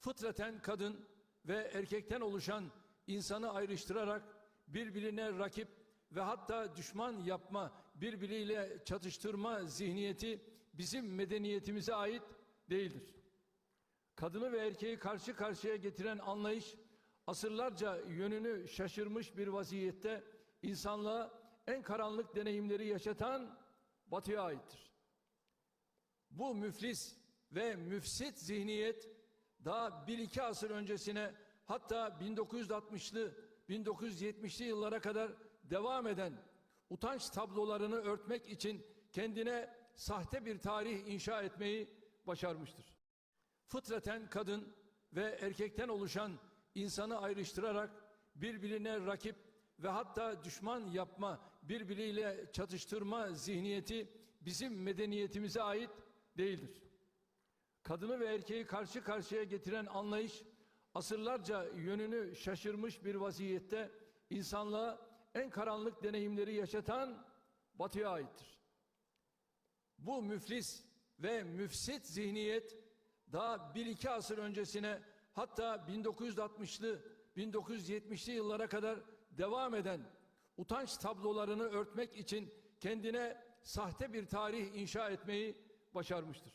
fıtraten kadın ve erkekten oluşan insanı ayrıştırarak birbirine rakip ve hatta düşman yapma, birbiriyle çatıştırma zihniyeti bizim medeniyetimize ait değildir. Kadını ve erkeği karşı karşıya getiren anlayış asırlarca yönünü şaşırmış bir vaziyette insanlığa en karanlık deneyimleri yaşatan batıya aittir. Bu müflis ve müfsit zihniyet daha bir iki asır öncesine hatta 1960'lı 1970'li yıllara kadar devam eden utanç tablolarını örtmek için kendine sahte bir tarih inşa etmeyi başarmıştır. Fıtraten kadın ve erkekten oluşan insanı ayrıştırarak birbirine rakip ve hatta düşman yapma, birbiriyle çatıştırma zihniyeti bizim medeniyetimize ait değildir. Kadını ve erkeği karşı karşıya getiren anlayış asırlarca yönünü şaşırmış bir vaziyette insanlığa en karanlık deneyimleri yaşatan batıya aittir. Bu müflis ve müfsit zihniyet daha bir iki asır öncesine hatta 1960'lı 1970'li yıllara kadar devam eden utanç tablolarını örtmek için kendine sahte bir tarih inşa etmeyi başarmıştır.